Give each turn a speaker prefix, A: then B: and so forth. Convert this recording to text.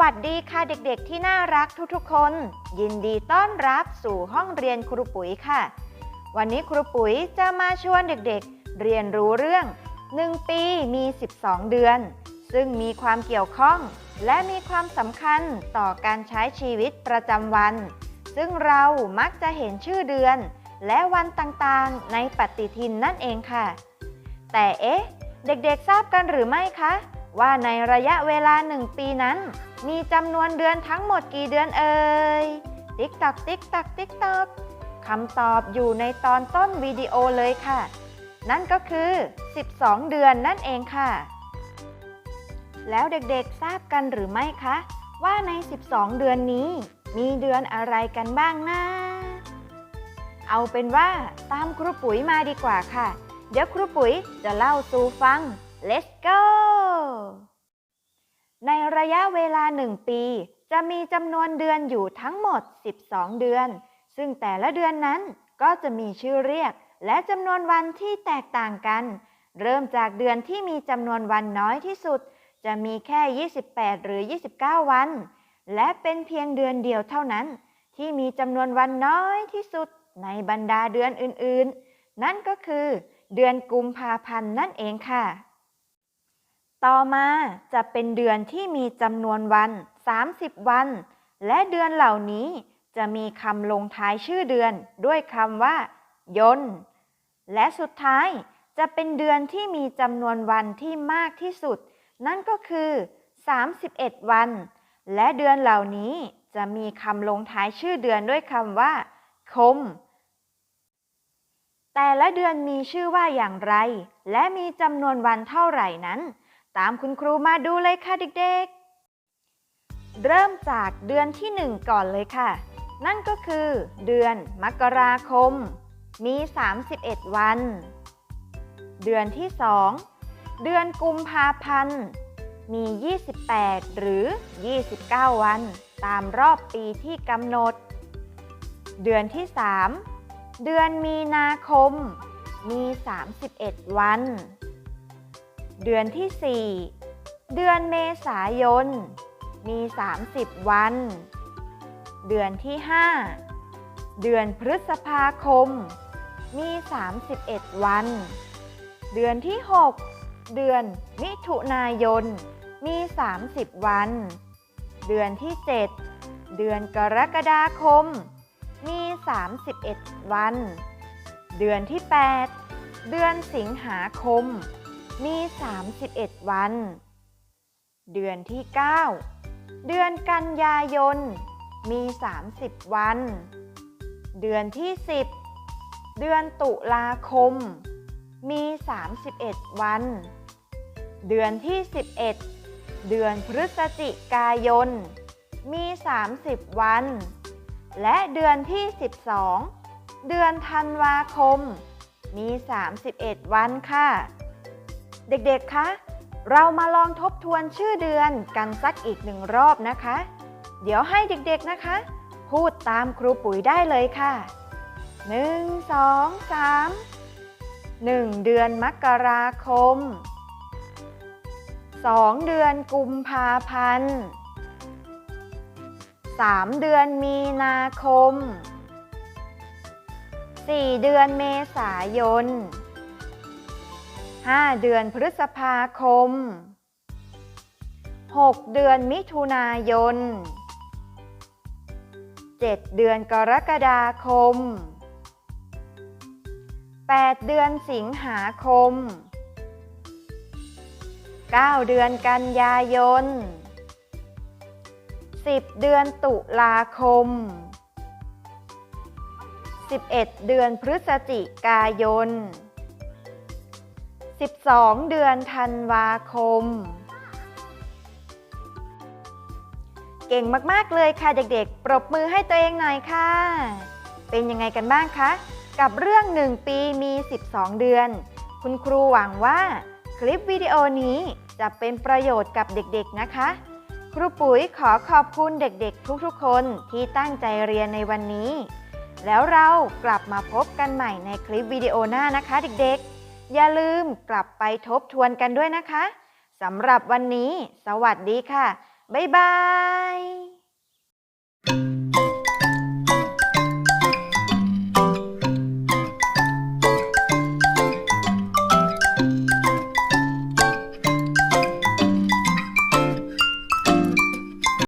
A: วัสดีค่ะเด็กๆที่น่ารักทุกๆคน ยินดีต้อนรับสู่ห้องเรียนครูปุ๋ยค่ะ วันนี้ครูปุ๋ยจะมาชวนเด็กๆ เรียนรู้เรื่อง 1 ปีมี 12 เดือน ซึ่งมีความเกี่ยวข้อง และมีความสำคัญต่อการใช้ชีวิตประจำวัน ซึ่งเรามักจะเห็นชื่อเดือน และวันต่างๆ ในปฏิทินนั่นเองค่ะ แต่เอ๊ะ เด็กๆทราบกันหรือไม่คะ ว่าในระยะเวลาหนึ่งปีนั้น มีจำนวนเดือนทั้งหมดกี่เดือนเอ่ย ติ๊กตักติ๊กตักติ๊กตักคำตอบอยู่ในตอนต้นวิดีโอเลยค่ะ นั่นก็คือ 12 เดือนนั่นเองค่ะ แล้วเด็กๆทราบกันหรือไม่คะ ว่าใน 12 เดือนนี้ มีเดือนอะไรกันบ้างนะเอาเป็นว่าตามครูปุ๋ยมาดีกว่าค่ะ เดี๋ยวครูปุ๋ยจะเล่าสู่ฟัง let's go ในระยะเวลา1ปี จะมีจำนวนเดือนอยู่ทั้งหมด 12 เดือน ซึ่งแต่ละเดือนนั้นก็จะมีชื่อเรียก และจำนวนวันที่แตกต่างกัน เริ่มจากเดือนที่มีจำนวนวันน้อยที่สุด จะมีแค่ 28 หรือ 29 วัน และเป็นเพียงเดือนเดียวเท่านั้น ที่มีจำนวนวันน้อยที่สุดในบรรดาเดือนอื่นๆ นั่นก็คือ เดือนกุมภาพันธ์นั่นเองค่ะ ต่อมาจะเป็นเดือนที่มีจำนวนวัน 30 วัน และเดือนเหล่านี้จะมีคำลงท้ายชื่อเดือนด้วยคำว่า ยนต์ และสุดท้ายจะเป็นเดือนที่มีจำนวนวันที่มากที่สุด นั่นก็คือ 31 วัน และเดือนเหล่านี้จะมีคำลงท้ายชื่อเดือนด้วยคำว่า คม แต่ละเดือนมีชื่อว่าอย่างไร และมีจำนวนวันเท่าไหร่นั้น ตามคุณครูมาดูเลยค่ะเด็กๆ เริ่มจากเดือนที่หนึ่งก่อนเลยค่ะ นั่นก็คือเดือนมกราคม มี 31 วัน เดือนที่สองเดือนกุมภาพันธ์ มี 28 หรือ 29 วัน ตามรอบปีที่กำหนด เดือนที่ 3 เดือนมีนาคม มี 31 วัน เดือนที่ 4 เดือนเมษายน มี 30 วัน เดือนที่ 5 เดือนพฤษภาคม มี 31 วัน เดือนที่ 6 เดือนมิถุนายน มี 30 วัน เดือนที่ 7 เดือนกรกฎาคม มี 31 วัน เดือนที่ 8 เดือนสิงหาคม มี 31 วัน เดือนที่ 9 เดือนกันยายน มี 30 วัน เดือนที่ 10 เดือนตุลาคม มี 31 วัน เดือนที่ 11 เดือนพฤศจิกายน มี 30 วัน และเดือนที่ 12 เดือนธันวาคม มี 31 วันค่ะ เด็กๆ คะ เรามาลองทบทวนชื่อเดือนกันสักอีกหนึ่งรอบนะคะ เดี๋ยวให้เด็กๆ นะคะ พูดตามครูปุ๋ยได้เลยค่ะ 1 2 3 1 เดือนมกราคม 2 เดือนกุมภาพันธ์ 3 เดือนมีนาคม 4 เดือนเมษายน 5 เดือนพฤษภาคม 6 เดือนมิถุนายน 7 เดือนกรกฎาคม 8 เดือนสิงหาคม 9 เดือนกันยายน 10 เดือนตุลาคม 11 เดือนพฤศจิกายน 12 เดือนธันวาคม เก่งมากๆเลยค่ะเด็กๆ ปรบมือให้ตัวเองหน่อยค่ะ เป็นยังไงกันบ้างคะ กับเรื่อง 1 ปีมี 12 เดือน คุณครูหวังว่า คลิปวิดีโอนี้จะเป็นประโยชน์กับเด็กๆนะคะ ครูปุ๋ยขอขอบคุณเด็กๆ ทุกๆ คนที่ตั้งใจเรียนในวันนี้ แล้วเรากลับมาพบกันใหม่ในคลิปวิดีโอหน้านะคะเด็กๆ อย่าลืมกลับไปทบทวนกันด้วยนะคะสำหรับวันนี้ สวัสดีค่ะ บ๊ายบาย